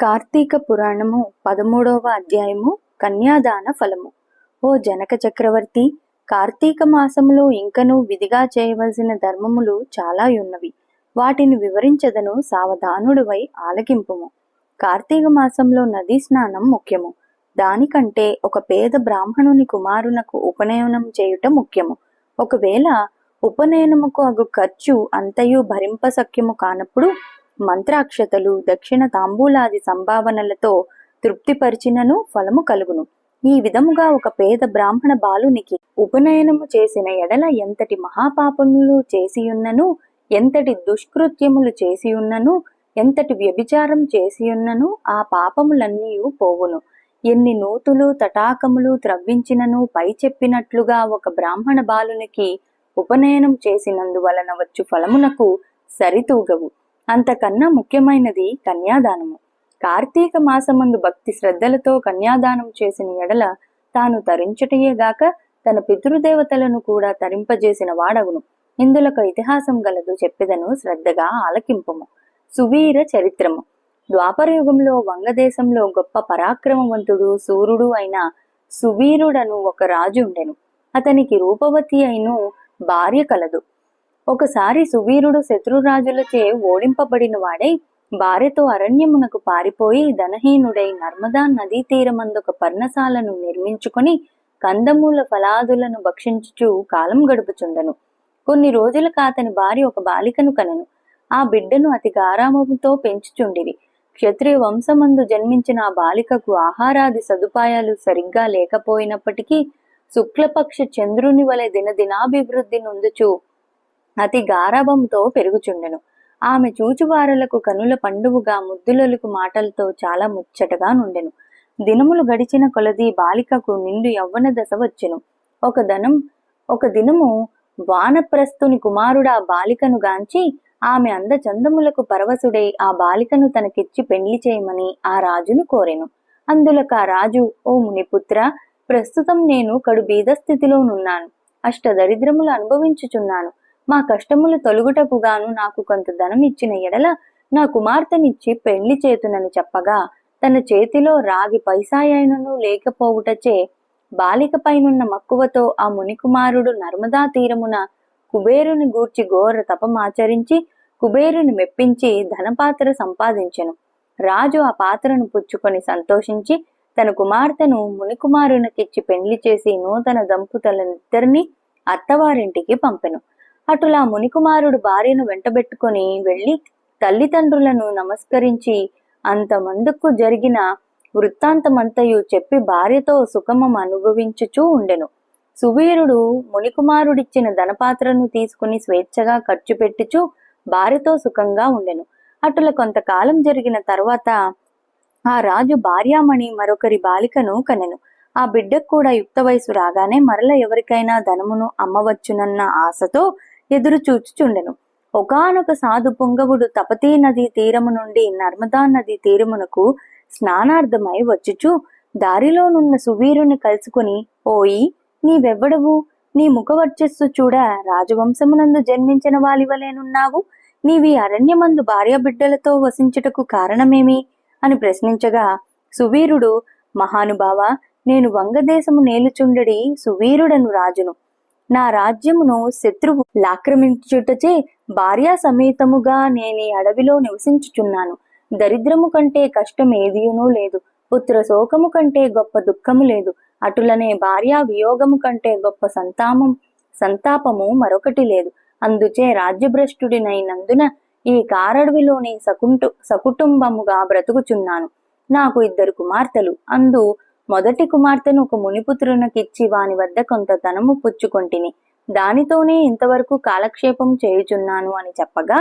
కార్తీక పురాణము పదమూడవ అధ్యాయము కన్యాదాన ఫలము. ఓ జనక చక్రవర్తి కార్తీక మాసములో ఇంకను విధిగా చేయవలసిన ధర్మములు చాలా ఉన్నవి. వాటిని వివరించదను సావధానుడివై ఆలకింపుము. కార్తీక మాసంలో నదీ స్నానం ముఖ్యము. దానికంటే ఒక పేద బ్రాహ్మణుని కుమారునకు ఉపనయనం చేయుట ముఖ్యము. ఒకవేళ ఉపనయనముకు అగు ఖర్చు అంతయు భరింపసఖ్యము కానప్పుడు మంత్రాక్షతలు దక్షిణ తాంబూలాది సంభావనలతో తృప్తిపరిచినను ఫలము కలుగును. ఈ విధముగా ఒక పేద బ్రాహ్మణ బాలునికి ఉపనయనము చేసిన ఎడల ఎంతటి మహాపాపములు చేసియున్నను ఎంతటి దుష్కృత్యములు చేసియున్నను ఎంతటి వ్యభిచారం చేసియున్నను ఆ పాపములన్నీ పోవును. ఎన్ని నూతులు తటాకములు త్రవ్వించినను పై చెప్పినట్లుగా ఒక బ్రాహ్మణ బాలునికి ఉపనయనం చేసినందువలన వచ్చు ఫలమునకు సరితూగవు. అంతకన్నా ముఖ్యమైనది కన్యాదానము. కార్తీక మాసమందు భక్తి శ్రద్ధలతో కన్యాదానం చేసిన ఎడల తాను తరించటయేగాక తన పితృదేవతలను కూడా తరింపజేసిన వాడవును ఇందులకు ఇతిహాసం గలదు చెప్పెదను శ్రద్ధగా ఆలకింపము. సువీర చరిత్రము. ద్వాపరయుగంలో వంగదేశంలో గొప్ప పరాక్రమవంతుడు సూర్యుడు అయిన సువీరుడను ఒక రాజు ఉండెను. అతనికి రూపవతి అయిన భార్య కలదు. ఒకసారి సువీరుడు శత్రురాజులచే ఓడింపబడిన వాడై భార్యతో అరణ్యమునకు పారిపోయి ధనహీనుడై నర్మదా నదీ తీరమందొక పర్ణశాలను నిర్మించుకొని కందమూల ఫలాదులను భక్షించుచు కాలం గడుపుచుండెను. కొన్ని రోజులకు అతని భార్య ఒక బాలికను కనెను. ఆ బిడ్డను అతి గారామముతో పెంచుచుండివి క్షత్రియ వంశమందు జన్మించిన ఆ బాలికకు ఆహారాది సదుపాయాలు సరిగ్గా లేకపోయినప్పటికీ శుక్లపక్ష చంద్రుని వలె దినదినాభివృద్ధి నొందుచు అతి గారాభంతో పెరుగుచుండెను. ఆమె చూచువారులకు కనుల పండువుగా ముద్దులలకు మాటలతో చాలా ముచ్చటగా నుండెను. దినములు గడిచిన కొలది బాలికకు నిండు యవ్వన దశ వచ్చెను. ఒక ధనం ఒక దినము వానప్రస్తుని కుమారుడు ఆ బాలికను గాంచి ఆమె అందచందములకు పరవశుడై ఆ బాలికను తనకిచ్చి పెండ్లి చేయమని ఆ రాజును కోరెను. అందులకు ఆ రాజు ఓ మునిపుత్ర ప్రస్తుతం నేను కడు బీద స్థితిలోనున్నాను అష్ట దరిద్రములు అనుభవించుచున్నాను. మా కష్టములు తొలుగుటకుగాను నాకు కొంత ధనం ఇచ్చిన ఎడల నా కుమార్తెనిచ్చి పెళ్ళి చేతునని చెప్పగా తన చేతిలో రాగి పైసాయనను లేకపోవుటచే బాలిక పైనున్న మక్కువతో ఆ మునికుమారుడు నర్మదా తీరమున కుబేరుని గూర్చి ఘోర తపమాచరించి కుబేరుని మెప్పించి ధనపాత్ర సంపాదించెను. రాజు ఆ పాత్రను పుచ్చుకొని సంతోషించి తన కుమార్తెను మునికుమారునికిచ్చి పెండ్లి చేసి నూతన దంపతులనిద్దరినీ అత్తవారింటికి పంపెను. అటులా మునికుమారుడు భార్యను వెంటబెట్టుకొని వెళ్ళి తల్లిదండ్రులను నమస్కరించి అంతమందుకు జరిగిన వృత్తాంతమంతయు చెప్పి భార్యతో సుఖమం అనుభవించుచూ ఉండెను. సువీరుడు మునికుమారుడిచ్చిన ధనపాత్రను తీసుకుని స్వేచ్ఛగా ఖర్చు పెట్టుచు భార్యతో సుఖంగా ఉండెను. అటుల కొంతకాలం జరిగిన తర్వాత ఆ రాజు భార్యామణి మరొకరి బాలికను కనెను. ఆ బిడ్డకు కూడా యుక్త వయసు రాగానే మరల ఎవరికైనా ధనమును అమ్మవచ్చునన్న ఆశతో ఎదురు చూచుచుండెను. ఒకనొక సాధు పొంగవుడు తపతీ నది తీరము నుండి నర్మదా నది తీరమునకు స్నానార్థమై వచ్చుచు దారిలోనున్న సువీరుని కలుసుకుని ఓయి నీవెవ్వడవు? నీ ముఖవర్చస్సు చూడ రాజవంశమునందు జన్మించిన వాలివలేనున్నావు? నీవి అరణ్యమందు భార్య బిడ్డలతో వసించుటకు కారణమేమి? అని ప్రశ్నించగా సువీరుడు మహానుభావ నేను వంగదేశము నేలుచుండడి సువీరుడను రాజును. నా రాజ్యమును శత్రువు లాక్రమించుటచే భార్యా సమేతముగా నేను అడవిలో నివసించుచున్నాను. దరిద్రము కంటే కష్టం ఏదియునూ లేదు. పుత్ర శోకము కంటే గొప్ప దుఃఖము లేదు. అటులనే భార్యా వియోగము కంటే గొప్ప సంతాపం సంతాపము మరొకటి లేదు. అందుచే రాజ్యభ్రష్టుడినైనందున ఈ కారడవిలోని సకుంటు సకుటుంబముగా బ్రతుకుచున్నాను. నాకు ఇద్దరు కుమార్తెలు. అందు మొదటి కుమార్తెను ఒక మునిపుత్రునకిచ్చి వాని వద్ద కొంత ధనము పుచ్చుకొంటిని. దానితోనే ఇంతవరకు కాలక్షేపం చేయుచున్నాను అని చెప్పగా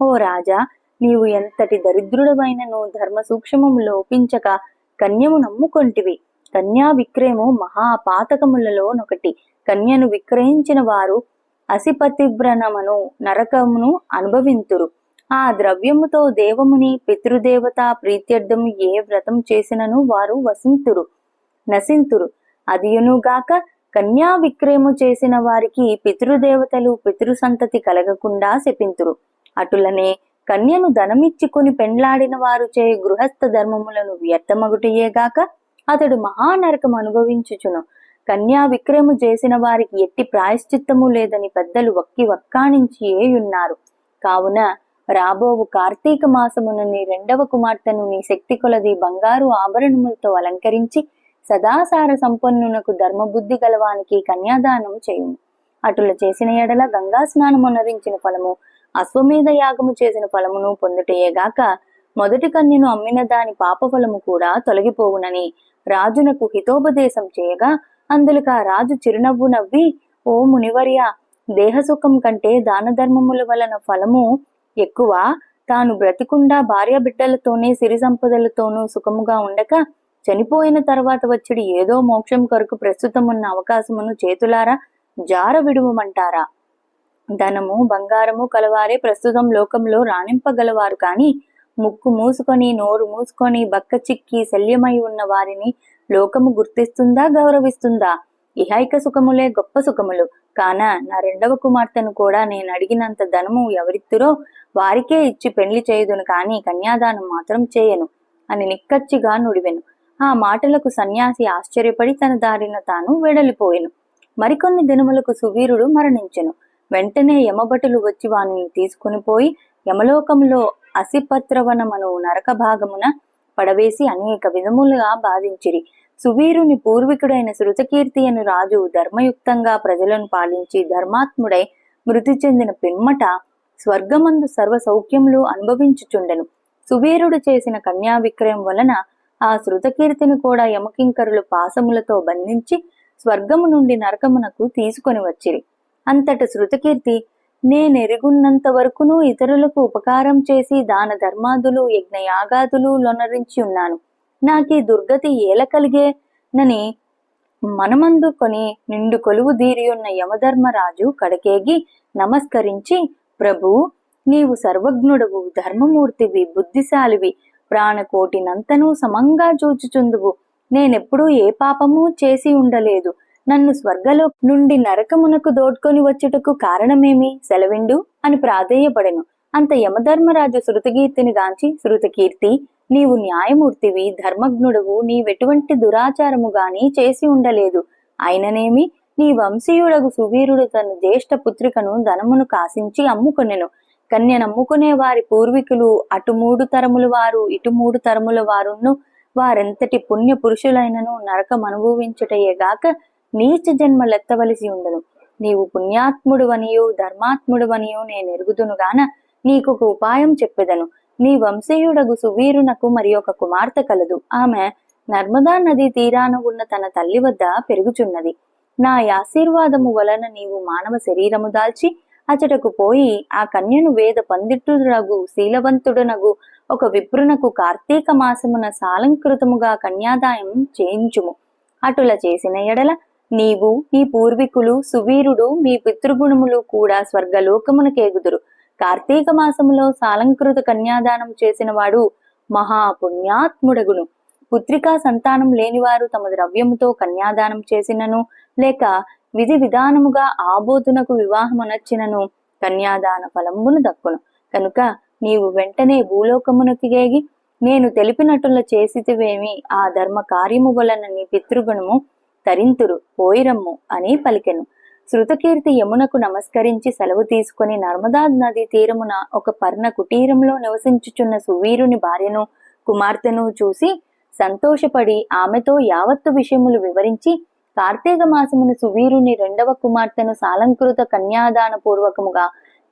ఓ రాజా నీవు ఎంతటి దరిద్రుడమైనను ధర్మ సూక్ష్మము లోపించక కన్యము నమ్ముకొంటివి. కన్యా విక్రయము మహాపాతకములలోనొకటి కన్యను విక్రయించిన వారు అసిపతివ్రణమను నరకమును అనుభవింతురు. ఆ ద్రవ్యముతో దేవముని పితృదేవత ప్రీత్యర్థము ఏ వ్రతం చేసినను వారు వసింతురు. నశింతురు. అదియునుగాక కన్యా విక్రయము చేసిన వారికి పితృదేవతలు పితృ సంతతి కలగకుండా శపింతురు. అటులనే కన్యను ధనమిచ్చుకుని పెండ్లాడిన వారు చే గృహస్థ ధర్మములను వ్యర్థమగుటయేగాక అతడు మహానరకం అనుభవించుచును. కన్యా విక్రయము చేసిన వారికి ఎట్టి ప్రాయశ్చిత్తము లేదని పెద్దలు వక్కి వక్కాణించి ఏయున్నారు. కావున రాబోవు కార్తీక మాసమున నీ రెండవ కుమార్తెను నీ శక్తి కొలది బంగారు ఆభరణములతో అలంకరించి సదాసార సంపన్నునకు ధర్మబుద్ధి గలవానికి కన్యాదానం చేయుము. అటుల చేసిన ఎడల గంగా స్నానము నరించిన ఫలము అశ్వమేధ యాగము చేసిన ఫలమును పొందుటయేగాక మొదటి కన్యను అమ్మిన దాని పాప ఫలము కూడా తొలగిపోవునని రాజునకు హితోపదేశం చేయగా అందులక ఆ రాజు చిరునవ్వు నవ్వి ఓ మునివర్య దేహసుఖం కంటే దాన ధర్మముల వలన ఫలము ఎక్కువ. తాను బ్రతికుండా భార్య బిడ్డలతోనే సిరి సంపదలతోనూ సుఖముగా ఉండక చనిపోయిన తర్వాత వచ్చుడి ఏదో మోక్షం కొరకు ప్రస్తుతం ఉన్న అవకాశమును చేతులారా జార విడువమంటారా? ధనము బంగారము కలవారే ప్రస్తుతం లోకంలో రాణింపగలవారు కాని ముక్కు మూసుకొని నోరు మూసుకొని బక్క చిక్కి శల్యమై ఉన్న వారిని లోకము గుర్తిస్తుందా గౌరవిస్తుందా? ఇహైక సుఖములే గొప్ప సుఖములు. కాన నా రెండవ కుమార్తెను కూడా నేను అడిగినంత ధనము ఎవరిత్తురో వారికే ఇచ్చి పెళ్ళి చేయుదును కాని కన్యాదానం మాత్రం చేయను అని నిక్కచ్చిగా నుడివెను. ఆ మాటలకు సన్యాసి ఆశ్చర్యపడి తన దారిన తాను వెడలిపోయెను. మరికొన్ని దినములకు సువీరుడు మరణించెను. వెంటనే యమభటులు వచ్చి వానిని తీసుకుని పోయి యమలోకములో అసిపత్రవనమను నరక భాగమున పడవేసి అనేక విధములుగా బాధించిరి. సువీరుని పూర్వీకుడైన శృతకీర్తి అను రాజు ధర్మయుక్తంగా ప్రజలను పాలించి ధర్మాత్ముడై మృతి చెందిన పిమ్మట స్వర్గమందు సర్వ సౌఖ్యములు అనుభవించుచుండెను. సువీరుడు చేసిన కన్యా విక్రయం వలన ఆ శృతకీర్తిని కూడా యమకింకరులు పాసములతో బంధించి స్వర్గము నుండి నరకమునకు తీసుకొని వచ్చిరి. అంతట శృతకీర్తి నేనెరుగున్నంత వరకును ఇతరులకు ఉపకారం చేసి దాన ధర్మాదులు యజ్ఞయాగాదులు లొనరించి ఉన్నాను. నాకీ దుర్గతి ఏల కలిగే? నని మనమందు కొని నిండు కొలువు దీరియున్న యమధర్మరాజు కడకేగి నమస్కరించి ప్రభు నీవు సర్వజ్ఞుడవు ధర్మమూర్తివి బుద్ధిశాలివి ప్రాణకోటినంతనూ సమంగా చూచుచుందువు నేనెప్పుడూ ఏ పాపము చేసి ఉండలేదు. నన్ను స్వర్గలో నుండి నరకమునకు దోడ్కొని వచ్చుటకు కారణమేమి? సెలవిండు? అని ప్రాధేయపడెను. అంత యమధర్మరాజు శృతకీర్తిని గాంచి శృతకీర్తి నీవు న్యాయమూర్తివి ధర్మజ్ఞుడవు నీవెటువంటి దురాచారము గాని చేసి ఉండలేదు. అయిననేమి? నీ వంశీయుడగు సువీరుడు తన జ్యేష్ఠ పుత్రికను ధనమును కాసించి అమ్ముకొనెను. కన్య నమ్ముకునే వారి పూర్వీకులు అటు మూడు తరముల వారు ఇటు మూడు తరముల వారును వారెంతటి పుణ్య పురుషులైనను నరకం అనుభవించుటయేగాక నీచ జన్మలెత్తవలసి ఉండను. నీవు పుణ్యాత్ముడువనియు ధర్మాత్ముడువనియు నేను ఎరుగుదును గాన నీకొక ఉపాయం చెప్పెదను. నీ వంశీయుడగు సువీరునకు మరి ఒక కుమార్తె కలదు. ఆమె నర్మదా నది తీరాన ఉన్న తన తల్లి వద్ద పెరుగుచున్నది. నా ఆశీర్వాదము వలన నీవు మానవ శరీరము దాల్చి అచటకు పోయి ఆ కన్యను వేద పండితుడగు శీలవంతుడనగు ఒక విప్రునకు కార్తీక మాసమున సాలంకృతముగా కన్యాదాయం చేయించుము. అటుల చేసిన ఎడల నీవు నీ పూర్వీకులు సువీరుడు మీ పితృగుణములు కూడా స్వర్గలోకమునకేగుదురు. కార్తీక మాసములో సాలంకృత కన్యాదానం చేసిన వాడు మహాపుణ్యాత్ముడగును. పుత్రికా సంతానం లేనివారు తమ ద్రవ్యముతో కన్యాదానం చేసినను లేక విధి విధానముగా ఆబోధునకు వివాహమునచ్చినను కన్యాదాన ఫలంబును దక్కును. కనుక నీవు వెంటనే భూలోకమునకి గేగి నేను తెలిపినట్టుల చేసితివేమి ఆ ధర్మ కార్యము వలన నీ పితృగుణము తరింతురు పోయిరమ్ము అని పలికెను. శృతకీర్తి యమునకు నమస్కరించి సెలవు తీసుకుని నర్మదా నది తీరమున ఒక పర్ణ కుటీరంలో నివసించుచున్న సువీరుని భార్యను కుమార్తెను చూసి సంతోషపడి ఆమెతో యావత్తు విషయములు వివరించి కార్తీక మాసమున సువీరుని రెండవ కుమార్తెను సాలంకృత కన్యాదాన పూర్వకముగా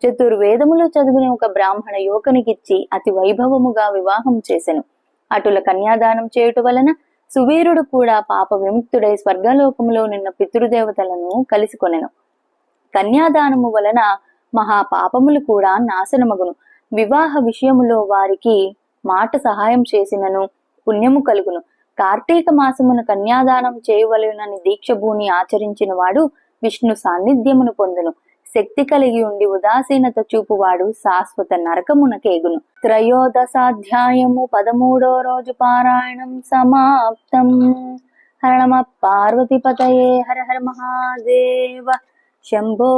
చతుర్వేదములు చదివిన ఒక బ్రాహ్మణ యువకునికిచ్చి అతి వైభవముగా వివాహం చేసెను. అటుల కన్యాదానం చేయుట వలన సువీరుడు కూడా పాప విముక్తుడై స్వర్గలోకములో నిన్న పితృదేవతలను కలిసికొనెను. కన్యాదానము వలన మహా పాపములు కూడా నాశనమగును. వివాహ విషయములో వారికి మాట సహాయం చేసినను పుణ్యము కలుగును. కార్తీక మాసమున కన్యాదానం చేయవలెనని దీక్షభూని ఆచరించిన వాడు విష్ణు సాన్నిధ్యమును పొందును. శక్తి కలిగి ఉండి ఉదాసీనత చూపువాడు శాశ్వత నరకమునకేగును. త్రయోదశాధ్యాయము పదమూడో రోజు పారాయణం సమాప్తం. హర నమ పార్వతీపతయే హర హర మహాదేవ శంభో